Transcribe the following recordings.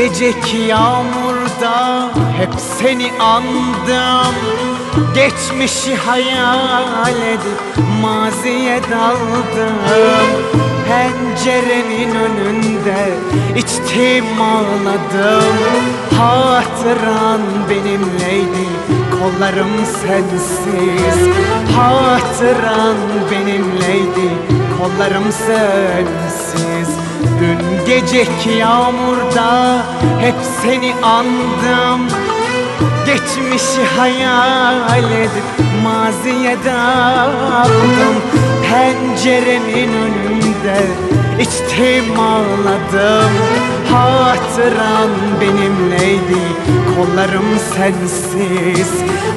geceki yağmurda hep seni andım. Geçmişi hayal edip maziye daldım. Pencerenin önünde içtim ağladım. Hatıran benimleydi kollarım sensiz. Hatıran benimleydi kollarım sensiz. Dün geceki yağmurda hep seni andım. Geçmişi hayal edip maziye daldım. Penceremin önünde içtim ağladım. Hatıran benimleydi kollarım sensiz.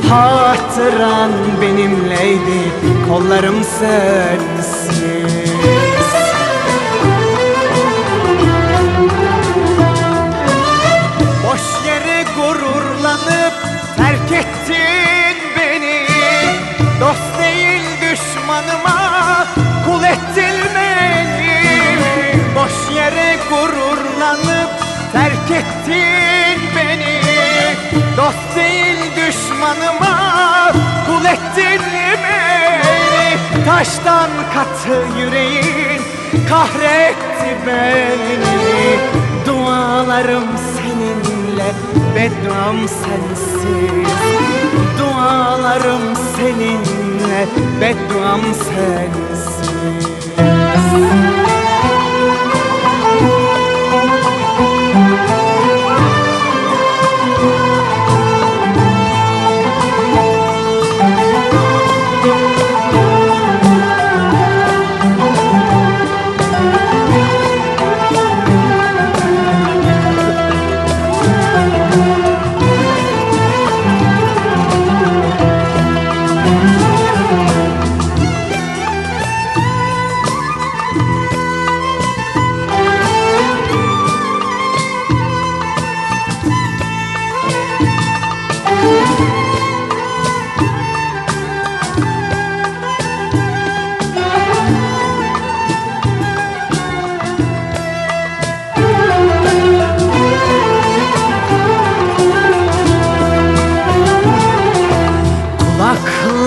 Hatıran benimleydi kollarım sensiz terk ettin beni Dost değil düşmanıma kul ettin beni. Boş yere gururlanıp terk ettin beni. Dost değil düşmanıma kul ettin beni. Taştan katı yüreğin kahretti beni. Dualarım seninle bedduam sensiz Dualarım seninle. Bedduam sensiz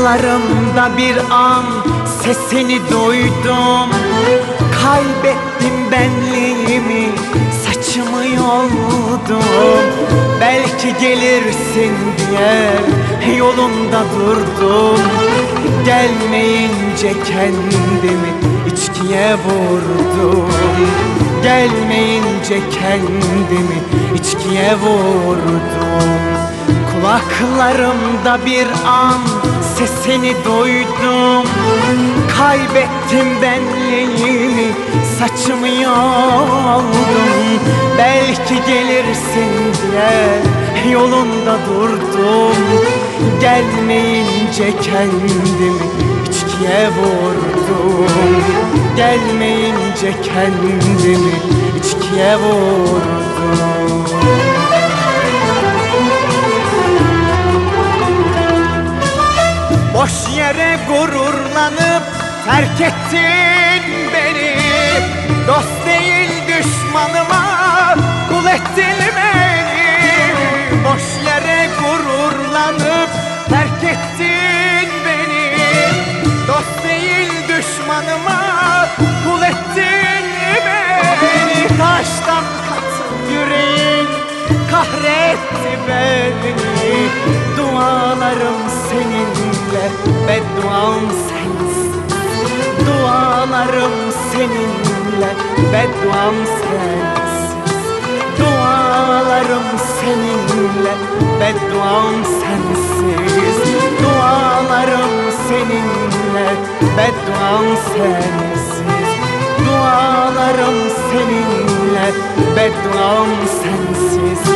Kulaklarımda bir an sesini duydum. Kaybettim benliğimi saçımı yoldum Belki gelirsin diye yolunda durdum. Gelmeyince kendimi içkiye vurdum. Gelmeyince kendimi içkiye vurdum. Kulaklarımda bir an sesini duydum. Kaybettim benliğimi saçımı yoldum Belki gelirsin diye yolunda durdum. Gelmeyince kendimi içkiye vurdum. Gelmeyince kendimi içkiye vurdum. Boş yere gururlanıp terk ettin beni. Dost değil düşmanıma beni Boş yere gururlanıp terk ettin beni. Dost değil düşmanıma kul ettin beni Taştan katı yüreğin kahretti beni. Dualarım seninle bedduam sensin Dualarım seninle bedduam sensin Dualarım seninle bedduam sensiz. Dualarım seninle bedduam sensiz. Dualarım seninle bedduam sensiz.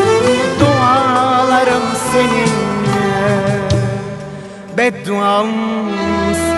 Dualarım seninle bedduam sensiz